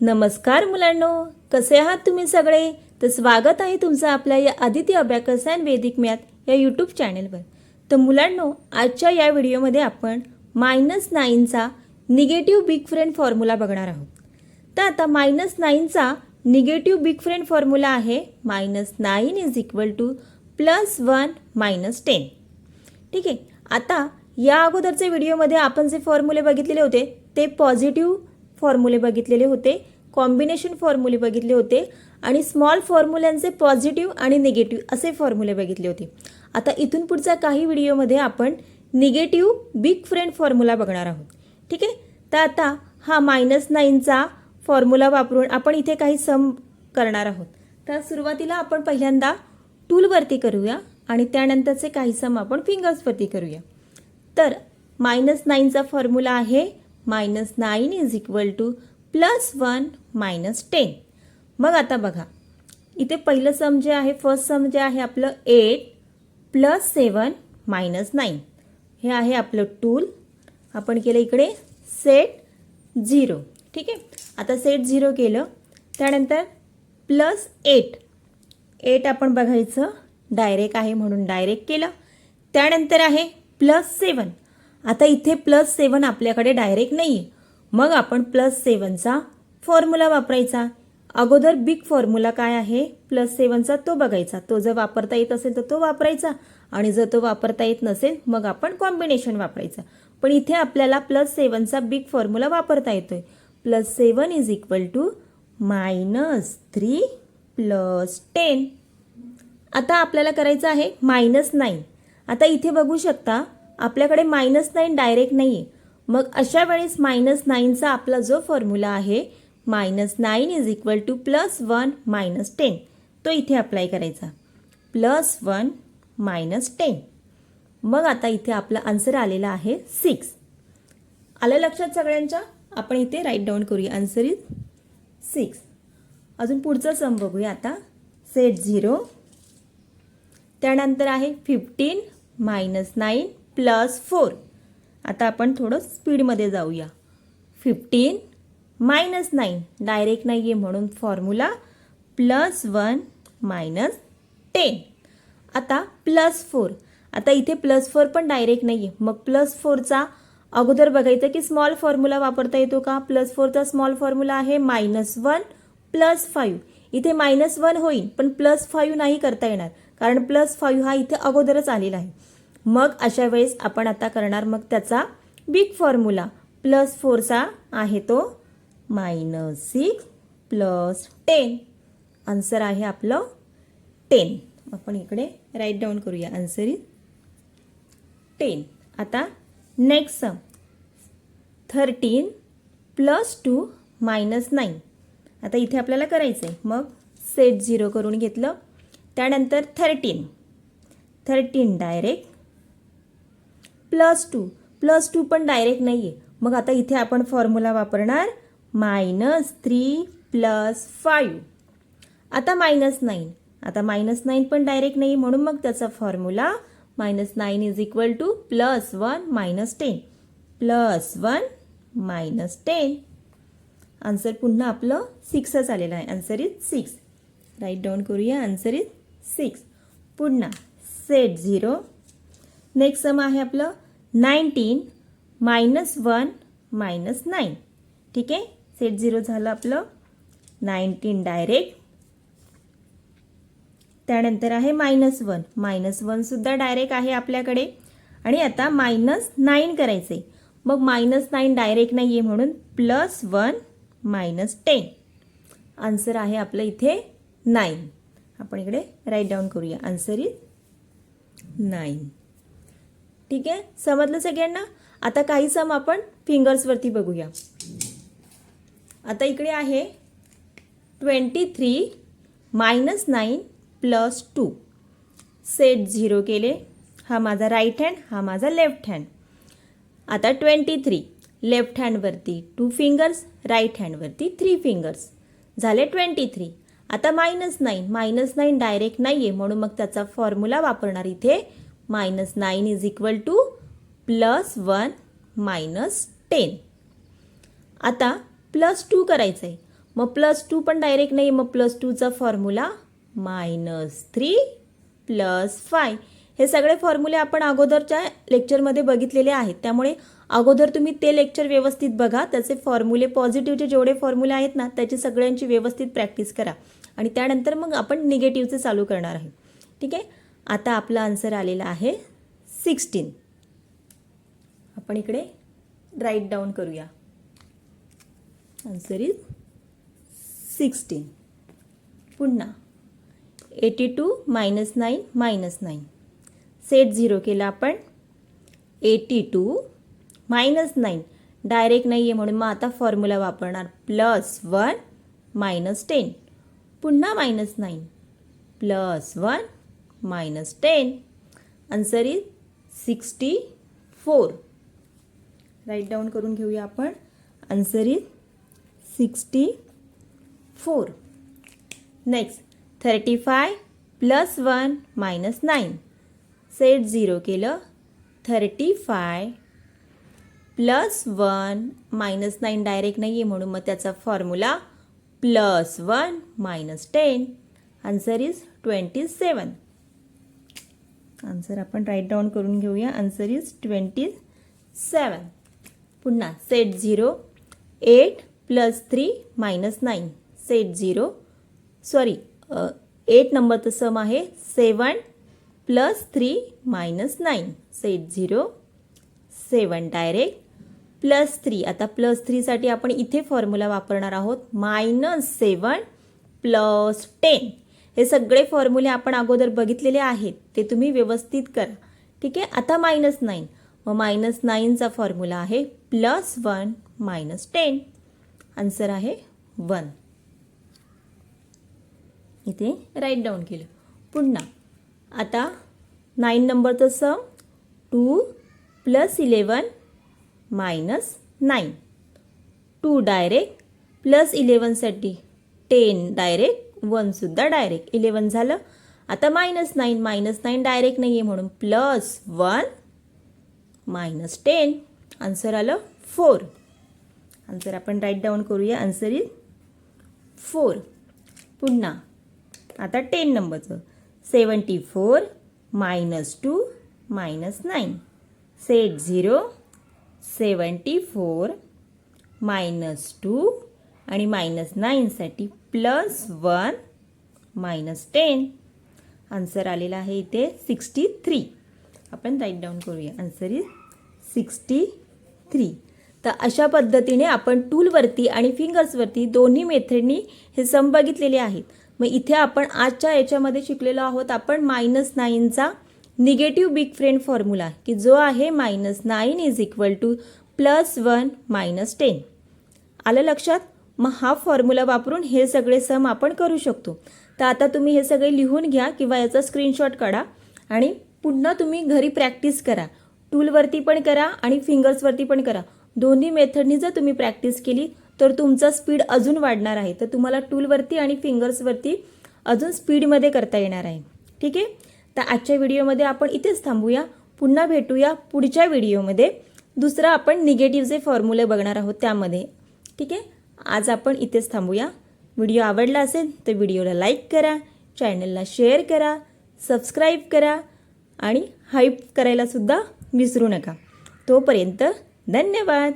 नमस्कार मुलांनो कसे आहात तुम्ही सगळे? तर स्वागत आहे तुमचं आपल्या या Aditi abacus and Vedic math या यूट्यूब चॅनलवर तर मुलांनो आजच्या या व्हिडिओमध्ये आपण मायनस नाईनचा निगेटिव्ह बिग फ्रेंड फॉर्म्युला बघणार आहोत. तर आता मायनस नाईनचा निगेटिव्ह बिग फ्रेंड फॉर्म्युला आहे minus nine is equal to plus one minus ten ठीक आहे? आता या अगोदरच्या व्हिडिओमध्ये आपण जे फॉर्म्युले बघितलेले होते ते पॉझिटिव्ह फॉर्म्युले बघितलेले होते कॉम्बिनेशन फॉर्म्युले बघितले होते आणि स्मॉल फॉर्म्युल्यांचे पॉझिटिव्ह आणि निगेटिव्ह असे फॉर्म्युले बघितले होते. आता इथून पुढच्या काही व्हिडिओमध्ये आपण निगेटिव्ह बिग फ्रेंड फॉर्म्युला बघणार आहोत. ठीक आहे? तर आता हा मायनस नाईनचा फॉर्म्युला वापरून आपण इथे काही सम करणार आहोत. तर सुरुवातीला आपण पहिल्यांदा टूलवरती करूया आणि त्यानंतरचे काही सम आपण फिंगर्सवरती करूया. तर मायनस नाईनचा फॉर्म्युला आहे minus nine is equal to plus one minus ten मग आता बघा. इथे पहिलं सम जे आहे फर्स्ट सम जे आहे आपलं eight plus seven minus nine हे आहे आपलं टूल आपण केलं इकडे सेट झिरो ठीक आहे? आता सेट झिरो केलं. त्यानंतर प्लस एट एट आपण बघायचं. डायरेक्ट आहे म्हणून डायरेक्ट केलं. त्यानंतर आहे प्लस सेवन आता इथे प्लस सेवन आपल्याकडे डायरेक्ट नाही आहे मग आपण प्लस सेवनचा फॉर्म्युला वापरायचा. अगोदर बिग फॉर्म्युला काय आहे? प्लस सेवनचा तो बघायचा. तो जर वापरता येत असेल तर तो वापरायचा. आणि जर तो वापरता येत नसेल मग आपण कॉम्बिनेशन वापरायचा. पण इथे आपल्याला प्लस सेवनचा बिग फॉर्म्युला वापरता येतोय. Plus seven is equal to minus three plus ten आता आपल्याला करायचं आहे मायनस नाईन आता इथे बघू शकता आपल्याकडे मायनस नाईन डायरेक्ट नाही आहे मग अशा वेळेस मायनस नाईनचा आपला जो फॉर्म्युला आहे minus nine is equal to plus one minus ten तो इथे अप्लाय करायचा. प्लस वन मायनस टेन मग आता इथे आपला आन्सर आलेला आहे सिक्स आलं लक्षात सगळ्यांच्या? आपण इथे राईट डाऊन करूया आन्सर इज सिक्स अजून पुढचा सम बघूया आता. सेट झिरो त्यानंतर आहे fifteen minus nine plus four. आता आपण थोडं स्पीडमध्ये जाऊया. Fifteen minus nine. डायरेक्ट नाही आहे म्हणून formula plus one minus ten. आता प्लस फोर. आता इथे प्लस फोर पण डायरेक्ट नाही आहे मग प्लस फोरचा अगोदर बघायचं की स्मॉल फॉर्म्युला वापरता येतो का? प्लस फोरचा स्मॉल फॉर्म्युला आहे मायनस वन प्लस फाईव्ह. इथे मायनस वन होईल पण प्लस फाईव्ह नाही करता येणार. कारण प्लस फाईव्ह हा इथे अगोदरच आलेला आहे. मग अशा वेळेस आपण आता करणार मग त्याचा बिग फॉर्म्युला प्लस फोरचा आहे तो minus six plus ten answer आहे आपलं टेन आपण इकडे राईट डाऊन करूया. आन्सर इज टेन आता next sum thirteen plus two minus nine आता इथे आपल्याला करायचं आहे मग सेट झिरो करून घेतलं. त्यानंतर thirteen thirteen direct plus two. Plus two पण डायरेक्ट नाही आहे मग आता इथे आपण फॉर्म्युला वापरणार मायनस थ्री प्लस फाईव्ह आता मायनस नाईन आता मायनस नाईन पण डायरेक्ट नाही म्हणून मग त्याचा formula minus nine is equal to plus one minus ten plus one minus ten answer पुन्हा आपलं सिक्सच आलेलं आहे. Answer is six right down करूया. आन्सर इज सिक्स पुन्हा सेट झिरो नेक्स्ट सम आहे आपलं nineteen minus one minus nine ठीक आहे? सेट झिरो झालं आपलं नाईन्टीन डायरेक्ट त्यानंतर आहे मायनस वन मायनस वनसुद्धा डायरेक्ट आहे आपल्याकडे. आणि आता मायनस नाईन करायचं आहे मग मायनस नाईन डायरेक्ट नाही आहे म्हणून plus one minus ten answer आहे आपलं इथे नाईन आपण इकडे राईट डाऊन करूया. आन्सर इज नाईन ठीक आहे? समजलं सगळ्यांना? आता काही सम आपण फिंगर्सवरती बघूया. आता इकडे आहे twenty three minus nine plus two set zero केले. हा माझा राईट हँड हा माझा लेफ्ट हँड आता ट्वेंटी थ्री लेफ्ट हँडवरती टू फिंगर्स राईट हँडवरती थ्री फिंगर्स झाले ट्वेंटी थ्री आता minus nine minus nine direct नाही आहे म्हणून मग त्याचा फॉर्म्युला वापरणार इथे minus nine is equal to plus one minus ten आता प्लस टू करायचं आहे मग प्लस टू पण डायरेक्ट नाही मग plus टूचा formula minus three plus five हे सगळे फॉर्म्युले आपण अगोदरच्या लेक्चरमध्ये बघितलेले आहेत. त्यामुळे अगोदर तुम्ही ते लेक्चर व्यवस्थित बघा. त्याचे फॉर्म्युले पॉझिटिव्हचे जेवढे फॉर्म्युले आहेत ना त्याची सगळ्यांची व्यवस्थित प्रॅक्टिस करा. आणि त्यानंतर मग आपण निगेटिव्हचे चालू करणार आहे. ठीक आहे? आता आपला आन्सर आलेला आहे सिक्स्टीन आपण इकडे राईट डाऊन करूया. आन्सर इज सिक्स्टीन पुन्हा eighty two minus nine minus nine set zero केला आपण. Eighty two minus nine direct नाही आहे म्हणून मग आता फॉर्म्युला वापरणार. प्लस वन मायनस टेन पुन्हा minus nine plus one minus ten answer is sixty four right down करून घेऊया आपण. Answer is sixty four next thirty five plus one minus nine set zero केलं. Thirty five plus one minus nine direct नाही आहे म्हणून मग त्याचा formula plus one minus ten answer is twenty seven answer आपण राईट डाऊन करून घेऊया. Answer is twenty seven पुन्हा set zero eight plus three minus nine set zero sorry eight नंबरचं सम आहे seven plus three minus nine set zero seven direct plus three आता plus थ्रीसाठी आपण इथे फॉर्म्युला वापरणार आहोत. मायनस सेवन प्लस टेन हे सगळे फॉर्म्युले आपण अगोदर बघितलेले आहेत. ते तुम्ही व्यवस्थित करा. ठीक आहे? आता मायनस नाईन मग मायनस नाईनचा फॉर्म्युला आहे plus one minus ten answer आहे वन इथे राईट डाऊन केलं. पुन्हा. आता नाईन नंबरचं sum two plus eleven minus nine two direct plus इलेवनसाठी ten direct वनसुद्धा डायरेक्ट इलेवन झालं. आता minus nine minus nine direct नाही आहे म्हणून plus one minus ten answer आलं फोर आन्सर आपण राईट डाऊन करूया. आन्सर इज फोर पुन्हा. आता टेन नंबरचं seventy four minus two minus nine set zero seventy four minus two आणि minus नाईनसाठी plus one minus ten answer आलेला आहे इथे सिक्स्टी थ्री आपण राईट डाऊन करूया. आन्सर इज सिक्स्टी थ्री तर अशा पद्धतीने आपण टूलवरती आणि फिंगर्सवरती दोन्ही मेथडनी हे सम बघितलेले आहेत. मग इथे आपण आजच्या याच्यामध्ये शिकलेलो आहोत आपण मायनस नाईनचा निगेटिव्ह बिग फ्रेंड फॉर्म्युला की जो आहे minus nine is equal to plus one minus ten आलं लक्षात? मग हा फॉर्म्युला वापरून हे सगळे सम आपण करू शकतो. तर आता तुम्ही हे सगळे लिहून घ्या किंवा याचा स्क्रीनशॉट काढा आणि पुन्हा तुम्ही घरी प्रॅक्टिस करा. टूलवरती पण करा आणि फिंगर्सवरती पण करा. दोन्ही मेथडनी जर तुम्ही प्रॅक्टिस केली तर तुमचा स्पीड अजून वाढणार आहे. तर तुम्हाला टूलवरती आणि फिंगर्सवरती अजून स्पीडमध्ये करता येणार आहे. ठीक आहे? तर आजच्या व्हिडिओमध्ये आपण इथेच थांबूया. पुन्हा भेटूया पुढच्या व्हिडिओमध्ये दुसरं आपण निगेटिव्हचे फॉर्म्युले बघणार आहोत त्यामध्ये. ठीक आहे? आज आपण इथेच थांबूया. व्हिडिओ आवडला असेल तर व्हिडिओला लाईक करा चॅनलला शेअर करा सबस्क्राईब करा आणि हाईप करायलासुद्धा विसरू नका. तोपर्यंत धन्यवाद.